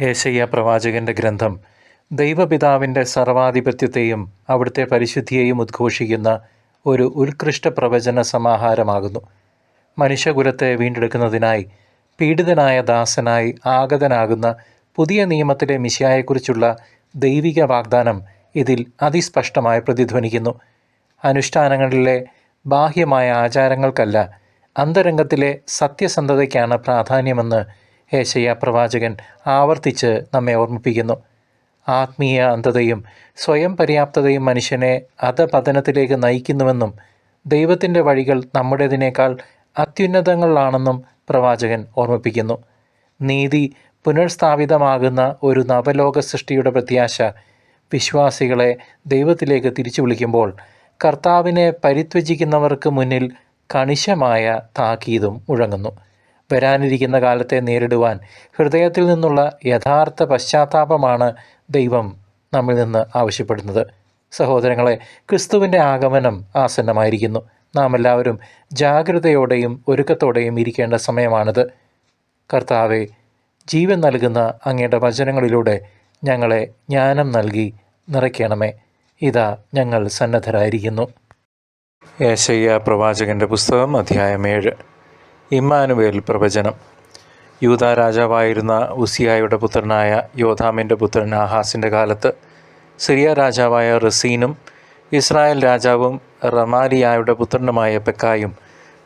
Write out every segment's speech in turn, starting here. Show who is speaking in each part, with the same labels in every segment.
Speaker 1: ഏശയ്യ പ്രവാചകന്റെ ഗ്രന്ഥം. ദൈവപിതാവിന്റെ സർവാധിപത്യത്തെയും അവിടുത്തെ പരിശുദ്ധിയെയും ഉദ്ഘോഷിക്കുന്ന ഒരു ഉത്കൃഷ്ട പ്രവചന സമാഹാരമാകുന്നു. മനുഷ്യകുലത്തെ വീണ്ടെടുക്കുന്നതിനായി പീഡിതനായ ദാസനായി ആഗതനാകുന്ന പുതിയ നിയമത്തിലെ മിശിയായെക്കുറിച്ചുള്ള ദൈവിക വാഗ്ദാനം ഇതിൽ അതിസ്പഷ്ടമായി പ്രതിധ്വനിക്കുന്നു. അനുഷ്ഠാനങ്ങളിലെ ബാഹ്യമായ ആചാരങ്ങൾക്കല്ല അന്തരംഗത്തിലെ സത്യസന്ധതയ്ക്കാണ് പ്രാധാന്യമെന്ന് ഏശയ്യ പ്രവാചകൻ ആവർത്തിച്ച് നമ്മെ ഓർമ്മിപ്പിക്കുന്നു. ആത്മീയ അന്ധതയും സ്വയം പര്യാപ്തതയും മനുഷ്യനെ അധപതനത്തിലേക്ക് നയിക്കുന്നുവെന്നും ദൈവത്തിന്റെ വഴികൾ നമ്മുടേതിനേക്കാൾ അത്യുന്നതങ്ങളിലാണെന്നും പ്രവാചകൻ ഓർമ്മിപ്പിക്കുന്നു. നീതി പുനഃസ്ഥാപിതമാകുന്ന ഒരു നവലോക സൃഷ്ടിയുടെ പ്രത്യാശ വിശ്വാസികളെ ദൈവത്തിലേക്ക് തിരിച്ചു വിളിക്കുമ്പോൾ കർത്താവിനെ പരിത്വജിക്കുന്നവർക്ക് മുന്നിൽ കണിശമായ താക്കീതും മുഴങ്ങുന്നു. വരാനിരിക്കുന്ന കാലത്തെ നേരിടുവാൻ ഹൃദയത്തിൽ നിന്നുള്ള യഥാർത്ഥ പശ്ചാത്താപമാണ് ദൈവം നമ്മിൽ നിന്ന് ആവശ്യപ്പെടുന്നത്. സഹോദരങ്ങളെ ക്രിസ്തുവിന്റെ ആഗമനം ആസന്നമായിരിക്കുന്നു. നാം എല്ലാവരും ജാഗ്രതയോടെയും ഒരുക്കത്തോടെയും ഇരിക്കേണ്ട സമയമാണിത്. കർത്താവെ ജീവൻ നൽകുന്ന അങ്ങയുടെ വചനങ്ങളിലൂടെ ഞങ്ങളെ ജ്ഞാനം നൽകി നിറയ്ക്കണമേ. ഇതാ ഞങ്ങൾ സന്നദ്ധരായിരിക്കുന്നു. ഏശയ്യ പ്രവാചകന്റെ പുസ്തകം അധ്യായം ഏഴ്. ഇമ്മാനുവേൽ പ്രവചനം. യൂത രാജാവായിരുന്ന ഉസിയായുടെ പുത്രനായ യോധാമിന്റെ പുത്രൻ ആഹാസിന്റെ കാലത്ത് സിറിയ രാജാവായ റസീനും ഇസ്രായേൽ രാജാവും റമാലിയായുടെ പുത്രനുമായ പെക്കായും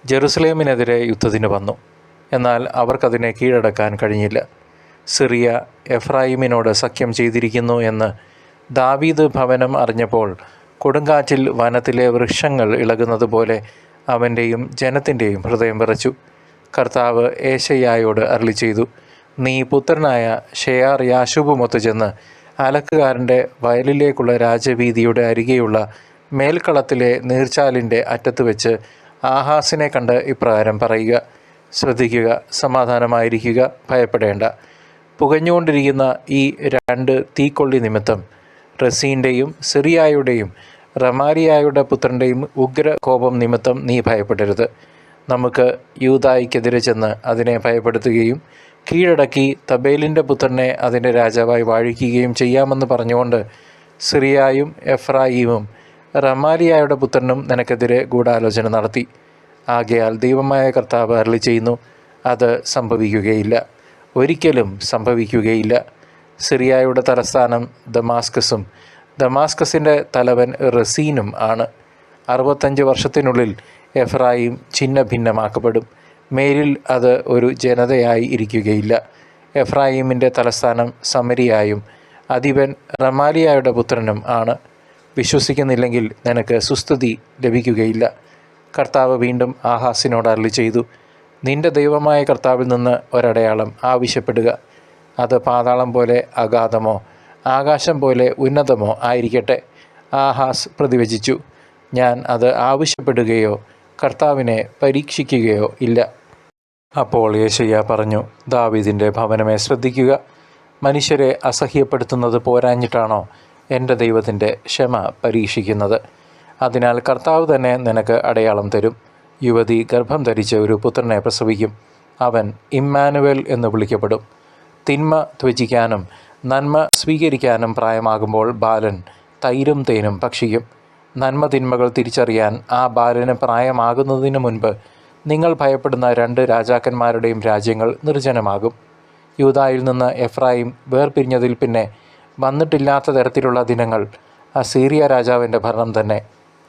Speaker 1: ജെറുസലേമിനെതിരെ യുദ്ധത്തിന് വന്നു. എന്നാൽ അവർക്കതിനെ കീഴടക്കാൻ കഴിഞ്ഞില്ല. സിറിയ എഫ്രായിമിനോട് സഖ്യം ചെയ്തിരിക്കുന്നു എന്ന് ദാവീദ് ഭവനം അറിഞ്ഞപ്പോൾ കൊടുങ്കാറ്റിൽ വനത്തിലെ വൃക്ഷങ്ങൾ ഇളകുന്നത് പോലെ അവന്റെയും ജനത്തിന്റെയും ഹൃദയം വിറച്ചു. കർത്താവ് ഏശയ്യായോട് അരളി ചെയ്തു. നീ പുത്രനായ ഷെയാർ യാശുബുമൊത്ത് ചെന്ന് അലക്കുകാരന്റെ വയലിലേക്കുള്ള രാജവീതിയുടെ അരികെയുള്ള മേൽക്കളത്തിലെ നീർച്ചാലിന്റെ അറ്റത്ത് വെച്ച് ആഹാസിനെ കണ്ട് ഇപ്രകാരം പറയുക. ശ്രദ്ധിക്കുക സമാധാനമായിരിക്കുക ഭയപ്പെടേണ്ട. പുകഞ്ഞുകൊണ്ടിരിക്കുന്ന ഈ രണ്ട് തീക്കൊള്ളി നിമിത്തം റസീന്റെയും സിറിയായുടെയും റമാരിയായുടെ പുത്രന്റെയും ഉഗ്രകോപം നിമിത്തം നീ ഭയപ്പെടരുത്. നമുക്ക് യൂതായിക്കെതിരെ ചെന്ന് അതിനെ ഭയപ്പെടുത്തുകയും കീഴടക്കി തബേലിന്റെ പുത്രനെ അതിന്റെ രാജാവായി വാഴിക്കുകയും ചെയ്യാമെന്ന് പറഞ്ഞുകൊണ്ട് സിറിയായും എഫ്രായിമും റമാലിയായുടെ പുത്രനും നിനക്കെതിരെ ഗൂഢാലോചന നടത്തി. ആകയാൽ ദൈവമായ കർത്താവ് അരളി ചെയ്യുന്നു അത് സംഭവിക്കുകയില്ല. ഒരിക്കലും സംഭവിക്കുകയില്ല. സിറിയായുടെ തലസ്ഥാനം ദമാസ്കസും ദമാസ്കസിന്റെ തലവൻ റസീനും ആണ്. അറുപത്തഞ്ച് വർഷത്തിനുള്ളിൽ എഫ്രായിം ഛിന്ന ഭിന്നമാക്കപ്പെടും മേലിൽ അത് ഒരു ജനതയായി ഇരിക്കുകയില്ല. എഫ്രായിമിന്റെ തലസ്ഥാനം സമരിയായും അധിപൻ റമാലിയായുടെ പുത്രനും ആണ്. വിശ്വസിക്കുന്നില്ലെങ്കിൽ നിനക്ക് സുസ്ഥിതി ലഭിക്കുകയില്ല. കർത്താവ് വീണ്ടും ആഹാസിനോട് അരളി ചെയ്തു നിന്റെ ദൈവമായ കർത്താവിൽ നിന്ന് ഒരടയാളം ആവശ്യപ്പെടുക. അത് പാതാളം പോലെ അഗാധമോ ആകാശം പോലെ ഉന്നതമോ ആയിരിക്കട്ടെ. ആഹാസ് പ്രതിവചിച്ചു ഞാൻ അത് ആവശ്യപ്പെടുകയോ കർത്താവിനെ പരീക്ഷിക്കുകയോ ഇല്ല. അപ്പോൾ യേശയ്യ പറഞ്ഞു ദാവീദിന്റെ ഭവനമേ ശ്രദ്ധിക്കുക. മനുഷ്യരെ അസഹ്യപ്പെടുത്തുന്നത് പോരാഞ്ഞിട്ടാണോ എന്റെ ദൈവത്തിന്റെ ക്ഷമ പരീക്ഷിക്കുന്നത്? അതിനാൽ കർത്താവ് തന്നെ നിനക്ക് അടയാളം തരും. യുവതി ഗർഭം ധരിച്ച് ഒരു പുത്രനെ പ്രസവിക്കും. അവൻ ഇമ്മാനുവൽ എന്ന് വിളിക്കപ്പെടും. തിന്മ ത്വചിക്കാനും നന്മ സ്വീകരിക്കാനും പ്രായമാകുമ്പോൾ ബാലൻ തൈരും തേനും ഭക്ഷിക്കും. നന്മ തിന്മകൾ തിരിച്ചറിയാൻ ആ ബാലന് പ്രായമാകുന്നതിന് മുൻപ് നിങ്ങൾ ഭയപ്പെടുന്ന രണ്ട് രാജാക്കന്മാരുടെയും രാജ്യങ്ങൾ നിർജനമാകും. യൂതായിൽ നിന്ന് എഫ്രായിം വേർപിരിഞ്ഞതിൽ പിന്നെ വന്നിട്ടില്ലാത്ത തരത്തിലുള്ള ദിനങ്ങൾ അസീറിയ രാജാവിന്റെ ഭരണം തന്നെ.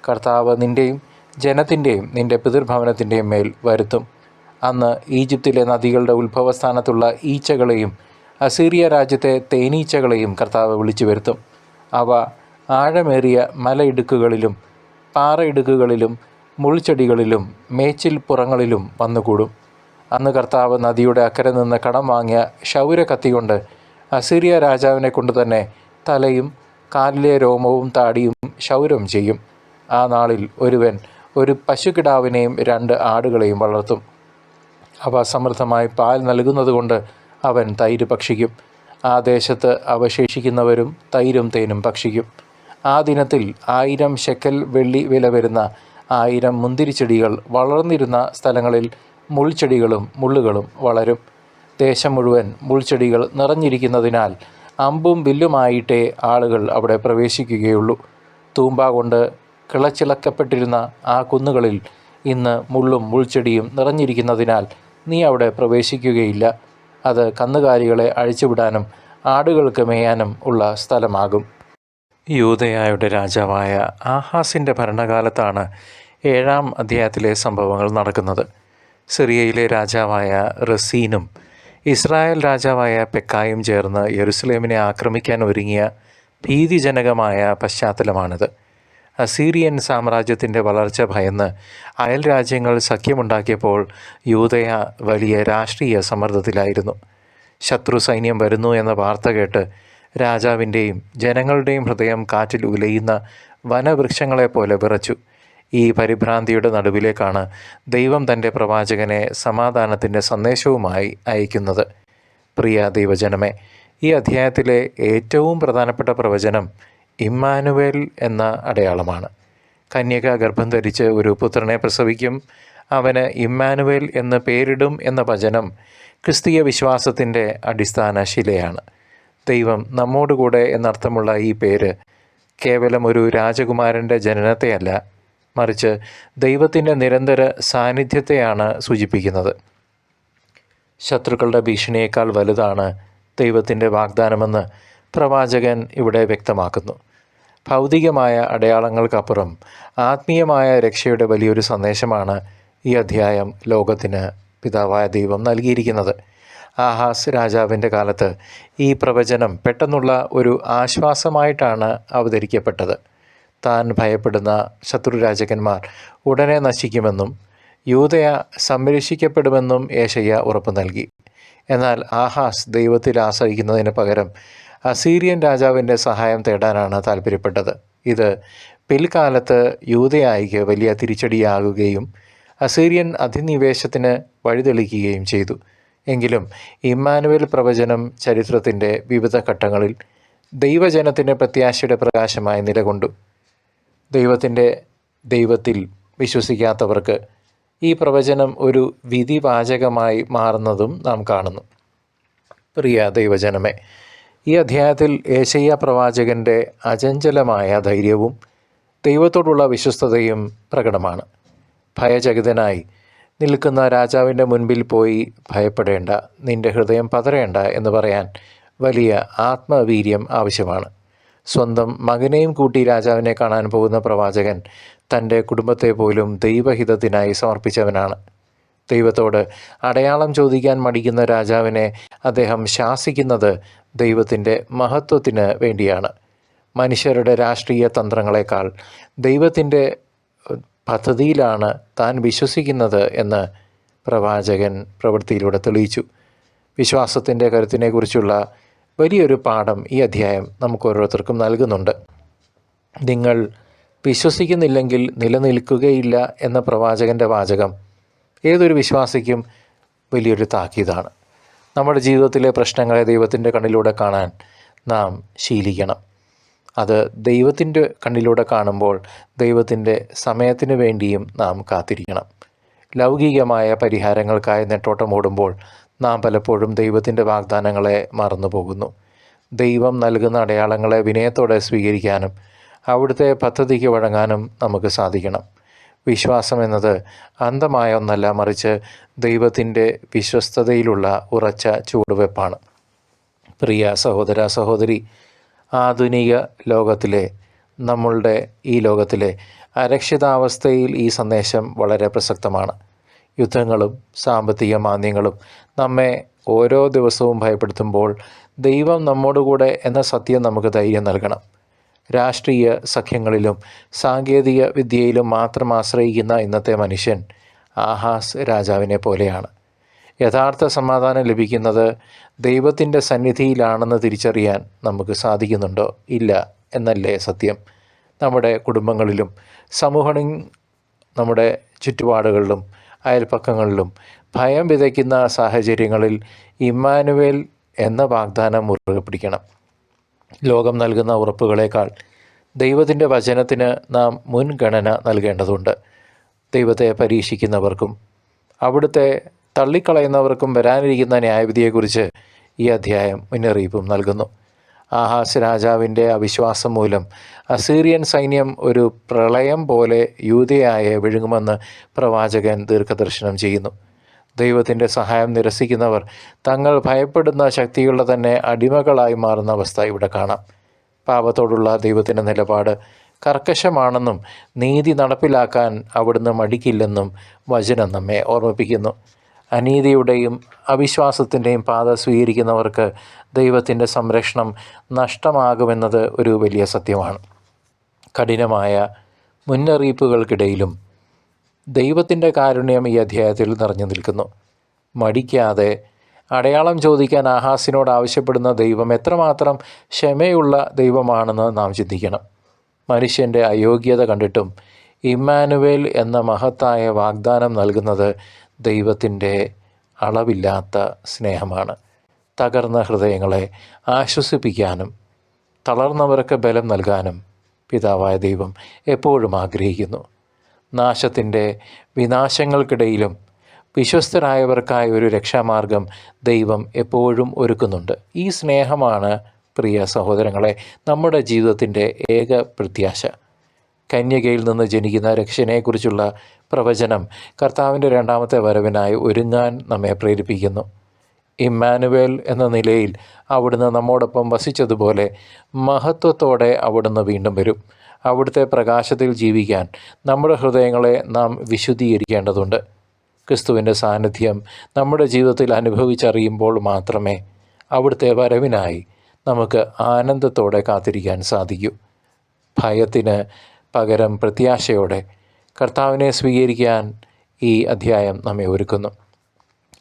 Speaker 1: കർത്താവ് നിന്റെയും ജനത്തിന്റെയും നിന്റെ പിതൃഭവനത്തിന്റെയും മേൽ വരുത്തും. അന്ന് ഈജിപ്തിലെ നദികളുടെ ഉത്ഭവസ്ഥാനത്തുള്ള ഈച്ചകളെയും അസീറിയ രാജ്യത്തെ തേനീച്ചകളെയും കർത്താവ് വിളിച്ചു വരുത്തും അവ ആഴമേറിയ മലയിടുക്കുകളിലും പാറയിടുക്കുകളിലും മുൾച്ചെടികളിലും മേച്ചിൽ പുറങ്ങളിലും വന്നുകൂടും. അന്ന് കർത്താവ് നദിയുടെ അക്കരെ നിന്ന് കടം വാങ്ങിയ ക്ഷൗര കത്തികൊണ്ട് അസീറിയ രാജാവിനെ കൊണ്ട് തന്നെ തലയും കാലിലെ രോമവും താടിയും ക്ഷൗരം ചെയ്യും. ആ നാളിൽ ഒരുവൻ ഒരു പശുകിടാവിനെയും രണ്ട് ആടുകളെയും വളർത്തും. അവ സമൃദ്ധമായി പാൽ നൽകുന്നതുകൊണ്ട് അവൻ തൈര് ഭക്ഷിക്കും. ആ ദേശത്ത് അവശേഷിക്കുന്നവരും തൈരും തേനും ഭക്ഷിക്കും. ആ ദിനത്തിൽ ആയിരം ശെക്കൽ വെള്ളി വില വരുന്ന ആയിരം മുന്തിരിച്ചെടികൾ വളർന്നിരുന്ന സ്ഥലങ്ങളിൽ മുൾച്ചെടികളും മുള്ളുകളും വളരും. ദേശം മുഴുവൻ മുൾച്ചെടികൾ നിറഞ്ഞിരിക്കുന്നതിനാൽ അമ്പും വില്ലുമായിട്ടേ ആളുകൾ അവിടെ പ്രവേശിക്കുകയുള്ളൂ. തൂമ്പ കൊണ്ട് കിളച്ചിളക്കപ്പെട്ടിരുന്ന ആ കുന്നുകളിൽ ഇന്ന് മുള്ളും മുൾച്ചെടിയും നിറഞ്ഞിരിക്കുന്നതിനാൽ നീ അവിടെ പ്രവേശിക്കുകയില്ല. അത് കന്നുകാലികളെ അഴിച്ചുവിടാനും ആടുകൾക്ക് മേയാനും ഉള്ള സ്ഥലമാകും. യൂതയായുടെ രാജാവായ ആഹാസിന്റെ ഭരണകാലത്താണ് ഏഴാം അധ്യായത്തിലെ സംഭവങ്ങൾ നടക്കുന്നത്. സിറിയയിലെ രാജാവായ റസീനും ഇസ്രായേൽ രാജാവായ പെക്കായും ചേർന്ന് യെറുസലേമിനെ ആക്രമിക്കാൻ ഒരുങ്ങിയ ഭീതിജനകമായ പശ്ചാത്തലമാണിത്. അസീറിയൻ സാമ്രാജ്യത്തിന്റെ വളർച്ച ഭയന്ന് അയൽ രാജ്യങ്ങൾ സഖ്യമുണ്ടാക്കിയപ്പോൾ യൂതയ വലിയ രാഷ്ട്രീയ സമ്മർദ്ദത്തിലായിരുന്നു. ശത്രു സൈന്യം വരുന്നു എന്ന വാർത്ത കേട്ട് രാജാവിന്റെയും ജനങ്ങളുടെയും ഹൃദയം കാറ്റിൽ ഉലയുന്ന വനവൃക്ഷങ്ങളെപ്പോലെ വിറച്ചു. ഈ പരിഭ്രാന്തിയുടെ നടുവിലേക്കാണ് ദൈവം തന്റെ പ്രവാചകനെ സമാധാനത്തിന്റെ സന്ദേശവുമായി അയക്കുന്നത്. പ്രിയ ദൈവജനമേ ഈ അധ്യായത്തിലെ ഏറ്റവും പ്രധാനപ്പെട്ട പ്രവചനം ഇമ്മാനുവേൽ എന്ന അടയാളമാണ്. കന്യക ഗർഭം ധരിച്ച് ഒരു പുത്രനെ പ്രസവിക്കും അവന് ഇമ്മാനുവേൽ എന്ന് പേരിടും എന്ന വചനം ക്രിസ്തീയ വിശ്വാസത്തിന്റെ അടിസ്ഥാന ശിലയാണ്. ദൈവം നമ്മോടുകൂടെ എന്നർത്ഥമുള്ള ഈ പേര് കേവലം ഒരു രാജകുമാരന്റെ ജനനത്തെയല്ല മറിച്ച് ദൈവത്തിന്റെ നിരന്തര സാന്നിധ്യത്തെയാണ് സൂചിപ്പിക്കുന്നത്. ശത്രുക്കളുടെ ഭീഷണിയേക്കാൾ വലുതാണ് ദൈവത്തിന്റെ വാഗ്ദാനമെന്ന് പ്രവാചകൻ ഇവിടെ വ്യക്തമാക്കുന്നു. ഭൗതികമായ അടയാളങ്ങൾക്കപ്പുറം ആത്മീയമായ രക്ഷയുടെ വലിയൊരു സന്ദേശമാണ് ഈ അധ്യായം ലോകത്തിന് പിതാവായ ദൈവം നൽകിയിരിക്കുന്നത്. ആഹാസ് രാജാവിന്റെ കാലത്ത് ഈ പ്രവചനം പെട്ടെന്നുള്ള ഒരു ആശ്വാസമായിട്ടാണ് അവതരിക്കപ്പെട്ടത്. താൻ ഭയപ്പെടുന്ന ശത്രുരാജകന്മാർ ഉടനെ നശിക്കുമെന്നും യൂതയ സംരക്ഷിക്കപ്പെടുമെന്നും ഏഷയ്യ ഉറപ്പു നൽകി. എന്നാൽ ആഹാസ് ദൈവത്തിൽ ആശ്രയിക്കുന്നതിന് പകരം അസീരിയൻ രാജാവിന്റെ സഹായം തേടാനാണ് താല്പര്യപ്പെട്ടത് ഇത് പിൽക്കാലത്ത് യൂതയായിക്ക് വലിയ തിരിച്ചടിയാകുകയും അസീരിയൻ അധിനിവേശത്തിന് വഴിതെളിക്കുകയും ചെയ്തു. എങ്കിലും ഇമ്മാനുവൽ പ്രവചനം ചരിത്രത്തിന്റെ വിവിധ ഘട്ടങ്ങളിൽ ദൈവജനത്തിന്റെ പ്രത്യാശയുടെ പ്രകാശമായി നിലകൊണ്ടു. ദൈവത്തിന്റെ ദൈവത്തിൽ വിശ്വസിക്കാത്തവർക്ക് ഈ പ്രവചനം ഒരു വിധിവാചകമായി മാറുന്നതും നാം കാണുന്നു. പ്രിയ ദൈവജനമേ ഈ അധ്യായത്തിൽ ഏശയ്യ പ്രവാചകന്റെ അചഞ്ചലമായ ധൈര്യവും ദൈവത്തോടുള്ള വിശ്വസ്തതയും പ്രകടമാണ്. ഭയചകിതനായി നിൽക്കുന്ന രാജാവിന്റെ മുൻപിൽ പോയി ഭയപ്പെടേണ്ട നിന്റെ ഹൃദയം പതറേണ്ട എന്ന് പറയാൻ വലിയ ആത്മവീര്യം ആവശ്യമാണ്. സ്വന്തം മകനെയും കൂട്ടി രാജാവിനെ കാണാൻ പോകുന്ന പ്രവാചകൻ തന്റെ കുടുംബത്തെ പോലും ദൈവഹിതത്തിനായി സമർപ്പിച്ചവനാണ്. ദൈവത്തോട് അടയാളം ചോദിക്കാൻ മടിക്കുന്ന രാജാവിനെ അദ്ദേഹം ശാസിക്കുന്നത് ദൈവത്തിന്റെ മഹത്വത്തിന് വേണ്ടിയാണ്. മനുഷ്യരുടെ രാഷ്ട്രീയ തന്ത്രങ്ങളെക്കാൾ ദൈവത്തിന്റെ പദ്ധതിയിലാണ് താൻ വിശ്വസിക്കുന്നത് എന്ന് പ്രവാചകൻ പ്രവൃത്തിയിലൂടെ തെളിയിച്ചു. വിശ്വാസത്തിന്റെ കരുത്തിനെക്കുറിച്ചുള്ള വലിയൊരു പാഠം ഈ അധ്യായം നമുക്ക് ഓരോരുത്തർക്കും നൽകുന്നുണ്ട്. നിങ്ങൾ വിശ്വസിക്കുന്നില്ലെങ്കിൽ നിലനിൽക്കുകയില്ല എന്ന പ്രവാചകന്റെ വാചകം ഏതൊരു വിശ്വാസിക്കും വലിയൊരു താക്കീതാണ്. നമ്മുടെ ജീവിതത്തിലെ പ്രശ്നങ്ങളെ ദൈവത്തിന്റെ കണ്ണിലൂടെ കാണാൻ നാം ശീലിക്കണം. അത് ദൈവത്തിന്റെ കണ്ണിലൂടെ കാണുമ്പോൾ ദൈവത്തിന്റെ സമയത്തിന് വേണ്ടിയും നാം കാത്തിരിക്കണം. ലൗകികമായ പരിഹാരങ്ങൾക്കായി നെട്ടോട്ടം ഓടുമ്പോൾ നാം പലപ്പോഴും ദൈവത്തിന്റെ വാഗ്ദാനങ്ങളെ മറന്നു പോകുന്നു ദൈവം നൽകുന്ന അടയാളങ്ങളെ വിനയത്തോടെ സ്വീകരിക്കാനും അവിടുത്തെ പദ്ധതിക്ക് വഴങ്ങാനും നമുക്ക് സാധിക്കണം. വിശ്വാസം എന്നത് അന്ധമായ ഒന്നല്ല മറിച്ച് ദൈവത്തിന്റെ വിശ്വസ്തതയിലുള്ള ഉറച്ച ചുവടുവെപ്പാണ്. പ്രിയ സഹോദര സഹോദരി ആധുനിക ലോകത്തിലെ നമ്മളുടെ ഈ ലോകത്തിലെ അരക്ഷിതാവസ്ഥയിൽ ഈ സന്ദേശം വളരെ പ്രസക്തമാണ്. യുദ്ധങ്ങളും സാമ്പത്തിക മാന്ദ്യങ്ങളും നമ്മെ ഓരോ ദിവസവും ഭയപ്പെടുത്തുമ്പോൾ ദൈവം നമ്മോടുകൂടെ എന്ന സത്യം നമുക്ക് ധൈര്യം നൽകണം. രാഷ്ട്രീയ സഖ്യങ്ങളിലും സാങ്കേതിക വിദ്യയിലും മാത്രം ആശ്രയിക്കുന്ന ഇന്നത്തെ മനുഷ്യൻ ആഹാസ് രാജാവിനെ പോലെയാണ്. യഥാർത്ഥ സമാധാനം ലഭിക്കുന്നത് ദൈവത്തിന്റെ സന്നിധിയിലാണെന്ന് തിരിച്ചറിയാൻ നമുക്ക് സാധിക്കുന്നുണ്ടോ? ഇല്ല എന്നല്ലേ സത്യം. നമ്മുടെ കുടുംബങ്ങളിലും സമൂഹ നമ്മുടെ ചുറ്റുപാടുകളിലും അയൽപ്പക്കങ്ങളിലും ഭയം വിതയ്ക്കുന്ന സാഹചര്യങ്ങളിൽ ഇമ്മാനുവേൽ എന്ന വാഗ്ദാനം മുറുകെ പിടിക്കണം. ലോകം നൽകുന്ന ഉറപ്പുകളേക്കാൾ ദൈവത്തിന്റെ വചനത്തിന് നാം മുൻഗണന നൽകേണ്ടതുണ്ട്. ദൈവത്തെ പരീക്ഷിക്കുന്നവർക്കും അവിടുത്തെ തള്ളിക്കളയുന്നവർക്കും വരാനിരിക്കുന്ന ന്യായവിധിയെക്കുറിച്ച് ഈ അധ്യായം മുന്നറിയിപ്പും നൽകുന്നു. ആഹാസ് രാജാവിന്റെ അവിശ്വാസം മൂലം അസീറിയൻ സൈന്യം ഒരു പ്രളയം പോലെ യൂതയായെ വിഴുങ്ങുമെന്ന് പ്രവാചകൻ ദീർഘദർശനം ചെയ്യുന്നു. ദൈവത്തിന്റെ സഹായം നിരസിക്കുന്നവർ തങ്ങൾ ഭയപ്പെടുന്ന ശക്തികളുടെ തന്നെ അടിമകളായി മാറുന്ന അവസ്ഥ ഇവിടെ കാണാം. പാപത്തോടുള്ള ദൈവത്തിന്റെ നിലപാട് കർക്കശമാണെന്നും നീതി നടപ്പിലാക്കാൻ അവിടുന്ന് മടിക്കില്ലെന്നും വചനം നമ്മെ ഓർമ്മിപ്പിക്കുന്നു. അനീതിയുടെയും അവിശ്വാസത്തിന്റെയും പാത സ്വീകരിക്കുന്നവർക്ക് ദൈവത്തിന്റെ സംരക്ഷണം നഷ്ടമാകുമെന്നത് ഒരു വലിയ സത്യമാണ്. കഠിനമായ മുന്നറിയിപ്പുകൾക്കിടയിലും ദൈവത്തിന്റെ കാരുണ്യം ഈ അധ്യായത്തിൽ നിറഞ്ഞു നിൽക്കുന്നു. മടിക്കാതെ അടയാളം ചോദിക്കാൻ ആഹാസിനോട് ആവശ്യപ്പെടുന്ന ദൈവം എത്രമാത്രം ക്ഷമയുള്ള ദൈവമാണെന്ന് നാം ചിന്തിക്കണം. മനുഷ്യന്റെ അയോഗ്യത കണ്ടിട്ടും ഇമ്മാനുവേൽ എന്ന മഹത്തായ വാഗ്ദാനം നൽകുന്നത് ദൈവത്തിന്റെ അളവില്ലാത്ത സ്നേഹമാണ്. തകർന്ന ഹൃദയങ്ങളെ ആശ്വസിപ്പിക്കാനും തളർന്നവർക്ക് ബലം നൽകാനും പിതാവായ ദൈവം എപ്പോഴും ആഗ്രഹിക്കുന്നു. നാശത്തിന്റെ വിനാശങ്ങൾക്കിടയിലും വിശ്വസ്തരായവർക്കായ ഒരു രക്ഷാമാർഗം ദൈവം എപ്പോഴും ഒരുക്കുന്നുണ്ട്. ഈ സ്നേഹമാണ് പ്രിയ സഹോദരങ്ങളെ നമ്മുടെ ജീവിതത്തിന്റെ ഏക പ്രത്യാശ. കന്യകയിൽ നിന്ന് ജനിക്കുന്ന രക്ഷനെക്കുറിച്ചുള്ള പ്രവചനം കർത്താവിന്റെ രണ്ടാമത്തെ വരവിനായി ഒരുങ്ങാൻ നമ്മെ പ്രേരിപ്പിക്കുന്നു. ഇമ്മാനുവേൽ എന്ന നിലയിൽ അവിടുന്ന് നമ്മോടൊപ്പം വസിച്ചതുപോലെ മഹത്വത്തോടെ അവിടുന്ന് വീണ്ടും വരും. അവിടുത്തെ പ്രകാശത്തിൽ ജീവിക്കാൻ നമ്മുടെ ഹൃദയങ്ങളെ നാം വിശുദ്ധീകരിക്കേണ്ടതുണ്ട്. ക്രിസ്തുവിന്റെ സാന്നിധ്യം നമ്മുടെ ജീവിതത്തിൽ അനുഭവിച്ചറിയുമ്പോൾ മാത്രമേ അവിടുത്തെ വരവിനായി നമുക്ക് ആനന്ദത്തോടെ കാത്തിരിക്കാൻ സാധിക്കൂ. ഭയത്തിന് പകരം പ്രത്യാശയോടെ കർത്താവിനെ സ്വീകരിക്കാൻ ഈ അധ്യായം നമ്മെ ഒരുക്കുന്നു.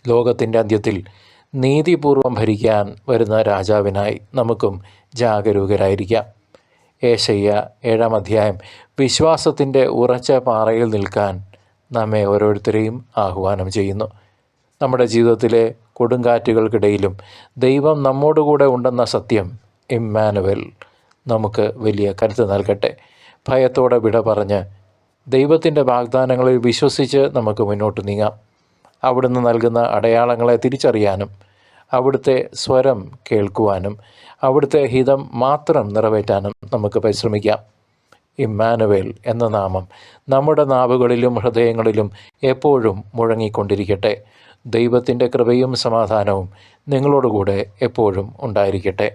Speaker 1: ലോകത്തിന്റെ അന്ത്യത്തിൽ നീതിപൂർവം ഭരിക്കാൻ വരുന്ന രാജാവിനായി നമുക്കും ജാഗരൂകരായിരിക്കാം. ഏശയ്യ ഏഴാം അധ്യായം വിശ്വാസത്തിന്റെ ഉറച്ച പാറയിൽ നിൽക്കാൻ നമ്മെ ഓരോരുത്തരെയും ആഹ്വാനം ചെയ്യുന്നു. നമ്മുടെ ജീവിതത്തിലെ കൊടുങ്കാറ്റുകൾക്കിടയിലും ദൈവം നമ്മോടുകൂടെ ഉണ്ടെന്ന സത്യം ഇമ്മാനുവൽ നമുക്ക് വലിയ കരുത്ത് നൽകട്ടെ. ഭയത്തോടെ വിട പറഞ്ഞ് ദൈവത്തിന്റെ വാഗ്ദാനങ്ങളിൽ വിശ്വസിച്ച് നമുക്ക് മുന്നോട്ട് നീങ്ങാം. അവിടുന്ന് നൽകുന്ന അടയാളങ്ങളെ തിരിച്ചറിയാനും അവിടുത്തെ സ്വരം കേൾക്കുവാനും അവിടുത്തെ ഹിതം മാത്രം നിറവേറ്റാനും നമുക്ക് പരിശ്രമിക്കാം. ഇമ്മാനുവേൽ എന്ന നാമം നമ്മുടെ നാവുകളിലും ഹൃദയങ്ങളിലും എപ്പോഴും മുഴങ്ങിക്കൊണ്ടിരിക്കട്ടെ. ദൈവത്തിന്റെ കൃപയും സമാധാനവും നിങ്ങളോടുകൂടെ എപ്പോഴും ഉണ്ടായിരിക്കട്ടെ.